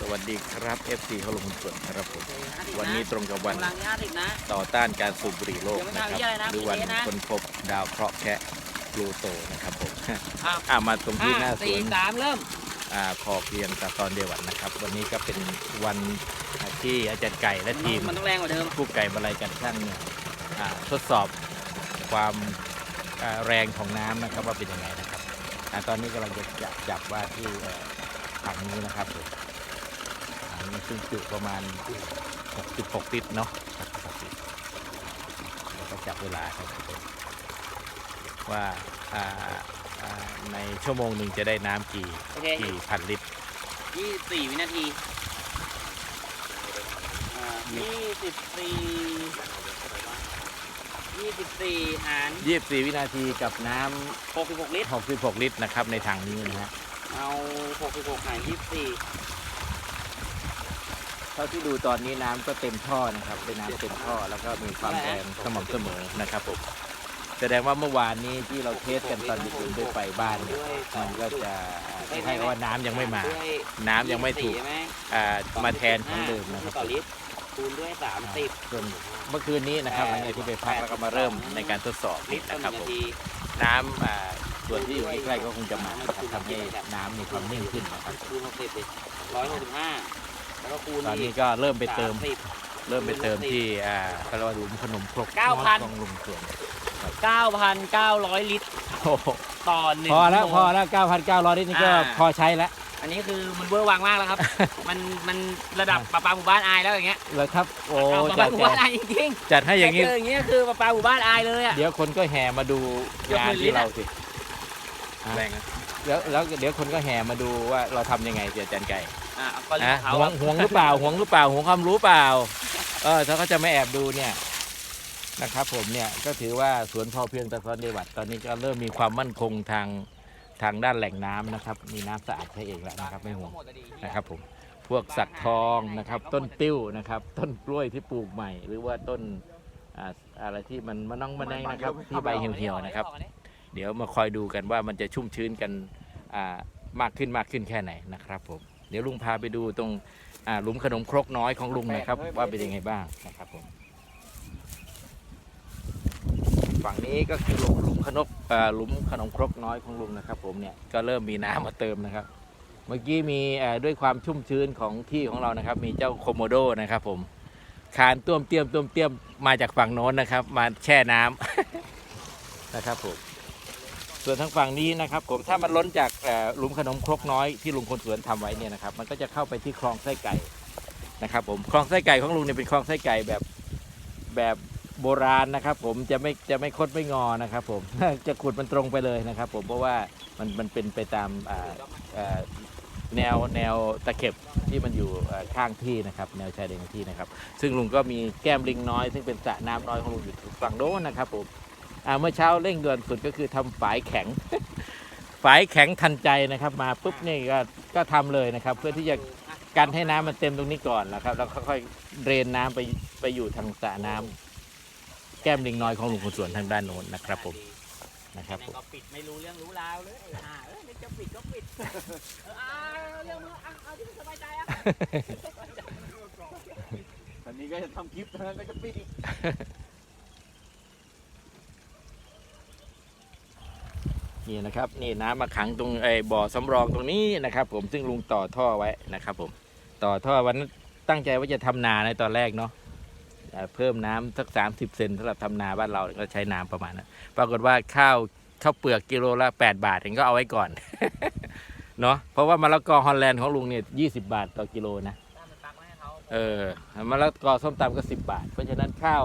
สวัสดีครับ FC เขาลงทุนส่วนครับผมวันนี้ตรงกับวันกำลังห้าสิบนะต่อต้านการสูบบุหรี่โลกนะครับเดี๋ยวไม่ทำเหี้ยอะไรนะหรือวันพี่เจ๊นะคนพบดาวเคราะห์แคะพลูโตนะครับผมอะอ่ามาตรงที่หน้าสสี่วนสามเริ่มอ่าพอเพียงตะตอนเดียววันนะครับ วันนี้ก็เป็นวันที่อาจารย์ไก่และทีมมันต้องแรงกว่าเดิมผู้ไก่บรรลัยกันช่างเนี่ยอ่าทดสอบความอ่าแรงของน้ำนะครับว่าเป็นยังไงนะครับอาตอนนี้กำลังจะจับจับว่าที่เอ่อถังนี้นะครับผ มถังนี้ซึ่งจุประมาณ 66 ลิตรเนาะ66ลิตรแล้วก็จับเวลาครับผมว่าอ่าอ่าในชั่วโมงหนึ่งจะได้น้ำกี่โอเคกี่พันลิตรยี่สิบสี่วินาทีอ่ายี่สิบสี่ยี่สิบสี่หาร24วินาทีกับน้หกสิบหกลิตรำ66ลิตรนะครับในถังนี้นะฮะเอาหกสิบหกหารยี่สิบสี่ เท่าที่ดูตอนนี้น้ำก็เต็มท่อนะครับเป็นน้ำเต็มท่อแล้วก็มีความแรงสม่ำเสมอนะครับผมแสดงว่าเมื่อวานนี้ที่เราเทสกันตอนดึกๆด้วยไฟบ้านเนี่ยมันก็จะให้ว่าน้ำยังไม่มาด้วยน้ำยังไม่ถูกใช่ไหมอ่ามาแทนของเดิมนะครับต่อลิตรคูณด้วยสามสิบส่วนเมื่อคืนนี้นะครับหลังจากที่ไปพักแล้วก็มาเริ่มในการทดสอบลิตรต่อนะหครับนึ่งผนามทีน้ำอ่าส่วนที่อยู่ใกล้ๆก็คงจะมานะครับทำให้น้ำมีความนิ่งขึ้นนะครับคูณหกสิบดิร้อยหกสิบห้า แล้วก็คูณตอนนี้ก็เริ่มไปเติมสาสิบเริ่มไปเติมที่อ่าเขาเรียกว่าหลุมขนมครกเก้าพัน ของลุงส่วน9,900ลิตรโอ้โหต่อหนึ่งพอแล้วชั่พโมองแล้ว 9,900ลิตรนี่ก็อ่า พอใช้แล้ว อันนี้คือมันเวอร์วังมากแล้วครับ มันมันระดับประปาหมู่บ้านอายแล้วอย่างเงี้ยแล้วครับ โอ้เอาประจัปาดหมู่บ้านอายจริงจัดให้ๆอย่างนี้นี้อย่างเงี้ยคือประปาหมู่บ้านอายเลยอะ เดี๋ยวคนก็แห่มาดูยกงานมือลิ้ที่นเราอะสิ แรงนะแล้วแล้วเดี๋ยวคนก็แห่มาดูว่าเราทำยังไงเสียจันไก่ อะก็ลินะเขาห่วงอะห่วงหรือเปล่าห่วงหรือเปล่าห่วงความรู้เปล่า เออถ้าเขาจะไม่แอบดูเนี่ยนะครับ ผมเนี่ยก็ถือว่าสวนพอเพียงตะซอนเดวัดตอนนี้ก็เริ่มมีความมั่นคงทางทางด้านแหล่งน้ำนะครับ มีน้ำสะอาดใช้เองแล้วนะครับไม่ห่วง นะครับผมพวกสักทองนะครับ ต้นติ้วนะครับ ต้นกล้วยที่ปลูกใหม่ หรือว่าต้นอ่าอะไรที่มันมันน้องมันแดงนะครับ ที่ใบเหี่ยวๆนะครับ เดี๋ยวมาคอยดูกันว่ามันจะชุ่มชื้นกันอ่ามากขึ้นมากขึ้นแค่ไหนนะครับผม เดี๋ยวลุงพาไปดูตรงอ่าหลุมขนมครกน้อยของลุงนะครับ ว่าเป็นยังไงบ้างนะครับผมฝั่งนี้ก็คือหลุมหลุมขนมอ่าหลุมขนมครกน้อยของลุงนะครับ ผมเนี่ยก็เริ่มมีน้ำมาเติมนะครับ เมื่อกี้มีเอ่อด้วยความชุ่มชื้นของที่ของเรานะครับ มีเจ้าโคโมโดนะครับ ผมคานต้วมเตี้ยมต้วมเตี้ยมมาจากฝั่งโน้นนะครับ มาแช่น้ำนะครับผม ส่วนทางฝั่งนี้นะครับผมถ้ามันล้นจากหลุมขนมครกน้อยที่ลุงคนสวนทำไว้เนี่ยนะครับ มันก็จะเข้าไปที่คลองไส้ไก่นะครับ ผมคลองไส้ไก่ของลุงเนี่ยเป็นคลองไส้ไก่แบบแบบโบราณนะครับ ผมจะไม่จะไม่คดไม่งอนะครับ ผมจะขุดมันตรงไปเลยนะครับ ผมเพราะว่ามันมันเป็นไปตามแนวแนวตะเข็บที่มันอยู่ข้างที่นะครับ แนวชายแดนที่นะครับ ซึ่งลุงก็มีแก้มลิงน้อย ซึ่งเป็นสระน้ำน้อยของลุงอยู่ฝั่งโน้นนะครับผม เมื่อเช้าเร่งด่วนสุดก็คือทำฝายแข็ง ฝายแข็งทันใจนะครับ มาปุ๊บนี่ก็ก็ทำเลยนะครับ เพื่อที่จะกันให้น้ำมันเต็มตรงนี้ก่อนนะครับ แล้วค่อยๆเดรนน้ำไปไปอยู่ทางสระน้ำแก้มลิงน้อยของลุงคนสวนทางด้านโน้นนะครับผมนะครับผมก็ปิดไม่รู้เรื่องรู้ราวเลยอ่าเออจะปิดก็ปิดเอออ่าเรื่องมึงอะเอาที่มึงสบายใจอะตอนนี้ก็จะทำคลิปแล้วก็จะปิดอีก นี่นะครับนี่น้ำมาขังตรงไอ้บ่อสำรองตรงนี้นะครับ ผมซึ่งลุงต่อท่อไว้นะครับ ผมต่อท่อวันนั้นตั้งใจว่าจะทำนาในตอนแรกเนาะเพิ่มน้ำสักสามสิบเซนสำหรับทำนาบ้านเราก็ใช้น้ำประมาณนั้นปรากฏว่าข้าวข้าวเปลือกกิโลละแปดบาทเองก็เอาไว้ก่อนเนาะเพราะว่ามะละกอฮอลแลนด์ของลุงเนี่ยยี่สิบาทต่อกิโลนะมาให้เขาเออมะละกอส้มตำก็สิบบาท เพราะฉะนั้นข้าว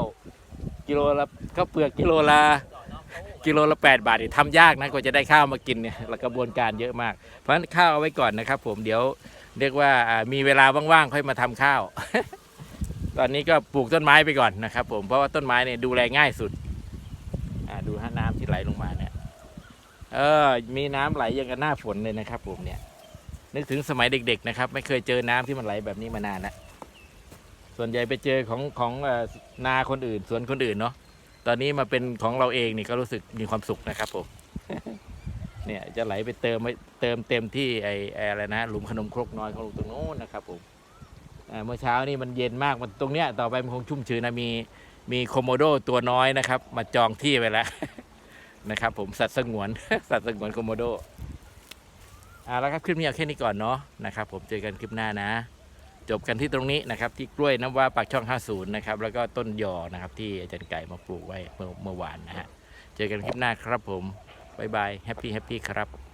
กิโลละข้าวเปลือกกิโลละ กิโลละ 8 บาทนี่ทำยากนะกว่าจะได้ข้าวมากินเนี่ยลกระบวนการเยอะมาก เพราะฉะนั้นข้าวเอาไว้ก่อนนะครับ ผมเดี๋ยวเรียกว่ามีเวลาว่างๆค่อยมาทำข้าว ตอนนี้ก็ปลูกต้นไม้ไปก่อนนะครับ ผมเพราะว่าต้นไม้เนี่ยดูแลง่ายสุดดูฮะน้ำที่ไหลลงมาเนี่ยเออ มีน้ำไหลย่างกับหน้าฝนเลยนะครับ ผมเนี่ย นึกถึงสมัยเด็ก ๆ นะครับ ไม่เคยเจอน้ำที่มันไหลแบบนี้มานานแล้วส่วนใหญ่ไปเจอของของนาคนอื่นสวนคนอื่นเนาะ ตอนนี้มาเป็นของเราเองนี่ก็รู้สึกมีความสุขนะครับผมเนี่ยจะไหลไปเติมไปเติมเต็มที่ไอไอ้อะไรนะหลุมขนมครกน้อยของลุงตรงโน้นนะครับผมอ่าเมื่อเช้านี่มันเย็นมากมันตรงเนี้ยต่อไปมันคงชุ่มชื้นนะมีมีโคโมโดตัวน้อยนะครับ มาจองที่ไปแล้วนะครับผมสัตว์สงวนสัตว์สงวนโคโมโดเอาละครับคลิปนี้เอาแค่นี้ก่อนเนาะนะครับผมเจอกันคลิปหน้านะ จบกันที่ตรงนี้นะครับที่กล้วยน้ำว้าปากช่อง 50 นะครับ แล้วก็ต้นยอนะครับที่อาจารย์ไก่มาปลูกไว้เมื่อเมื่อวานนะฮะ เจอกันคลิปหน้าครับผม บ๊ายบาย แฮปปี้แฮปปี้ครับ